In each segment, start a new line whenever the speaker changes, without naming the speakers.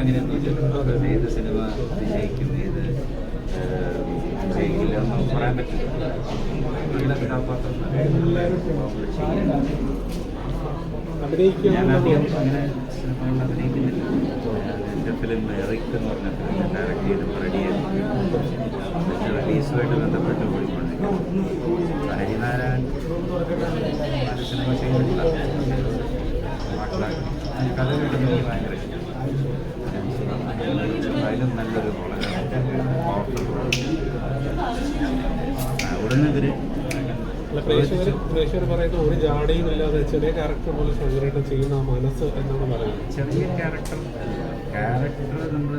അങ്ങനെയൊന്നുമില്ല ഏത് സിനിമ വിജയിക്കും ഏത് വിജയിക്കില്ല എന്നൊന്നും പറയാൻ പറ്റില്ല. നല്ല കഥാപാത്രം ഞാൻ അധികം അങ്ങനെ സിനിമകളിൽ അഭിനയിക്കുന്നില്ല. എന്റെ ഫിലിം എറിക് എന്ന് പറഞ്ഞ ഫിലിം ഡയറക്റ്റ് ചെയ്ത് റെഡി ചെയ്തു റിലീസുമായിട്ട് ബന്ധപ്പെട്ട് പോയിക്കൊണ്ടിരിക്കുന്നു. ഹരിനാരായൺ സിനിമ ചെയ്തിട്ടില്ല. കഥ എനിക്ക് ഭയങ്കര അതിലും നല്ലൊരു വളരെ പവർഫുൾ ഉടനെതിരെ
പ്രേക്ഷകർ ഒരു ജാടയും ഇല്ലാതെ ചെറിയ ക്യാരക്ടർ പോലെ ചെയ്യുന്ന ആ മനസ്സ് എന്നാണ് പറയുന്നത്.
ചെറിയ ക്യാരക്ടർ ക്യാരക്ടർ നമ്മൾ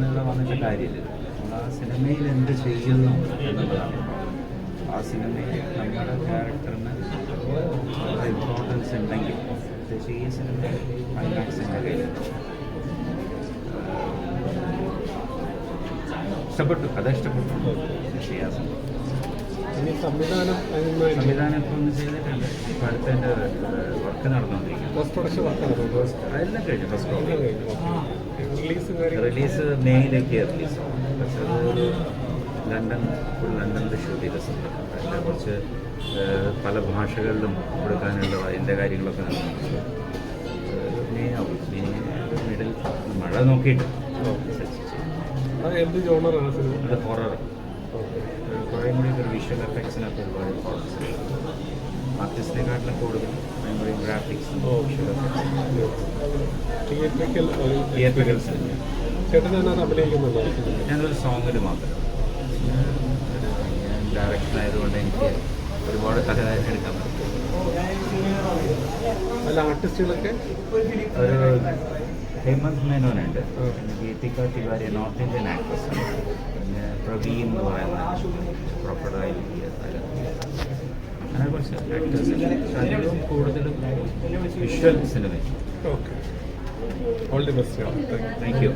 ഇവിടെ വന്നിട്ട് കാര്യമില്ല. നമ്മൾ ആ സിനിമയിൽ എന്ത് ചെയ്യുന്നു എന്നുള്ളതാണ്. ആ സിനിമയിൽ നമ്മുടെ ക്യാരക്ടറിന് ഇമ്പോർട്ടൻസ് ഉണ്ടെങ്കിൽ പ്രത്യേകിച്ച് ഈ സിനിമ ക്ലൈമാക്സിന്റെ കയ്യിലുണ്ട് ഇഷ്ടപ്പെട്ടു കഥ ഇഷ്ടപ്പെട്ടു.
സംവിധാനം അതിന്
സംവിധാനം ഒന്ന് ചെയ്തിട്ടുണ്ട് ഇപ്പോൾ അടുത്ത എന്റെ വർക്ക് നടന്നുകൊണ്ടിരിക്കുന്നു. കഴിഞ്ഞു ഫസ്റ്റ്
റിലീസ് കാര്യം
റിലീസ് പക്ഷെ അത് ലണ്ടൻ ലണ്ടനിൽ ഷൂട്ട് ചെയ്ത സ്ഥലം അതിന്റെ കുറച്ച് പല ഭാഷകളിലും കൊടുക്കാനുള്ള അതിന്റെ കാര്യങ്ങളൊക്കെ നടന്നു. മെയ് ആവും. മെയിൻ മിഡിൽ മഴ നോക്കിയിട്ട്
എന്ത് ജോണറാണ് സിനിമ?
ഹൊറർ കുറേ കൂടി ഒരു വിഷ്വൽ എഫക്ട്സിനൊക്കെ ഒരുപാട് ഇമ്പോർട്ടൻസ് ആർട്ടിസ്റ്റിനെക്കാട്ടിലും കൂടുതൽ ഗ്രാഫിക്സും വിഷ്വൽ
തിയേറ്ററിക്കൽ
തിയേറ്ററിക്കൽസ്
ചേട്ടൻ അഭിനയിക്കുന്നുണ്ടോ
ഞാനൊരു സോങ്ങിൽ മാത്രം. ഡയറക്ഷൻ ആയതുകൊണ്ട് എനിക്ക് ഒരുപാട് കഥ എടുക്കാൻ പറ്റും.
അല്ല ആർട്ടിസ്റ്റുകളൊക്കെ
ഒരു Hemanth മേനോനുണ്ട്. Geethika Tiwari north Indian actress പിന്നെ പ്രവീൺ എന്ന് പറയുന്ന പ്രോപ്പറായി അങ്ങനെ കുറച്ച് ആക്ടേഴ്സ് അതിലും കൂടുതലും visual cinema
okay all the best
thank you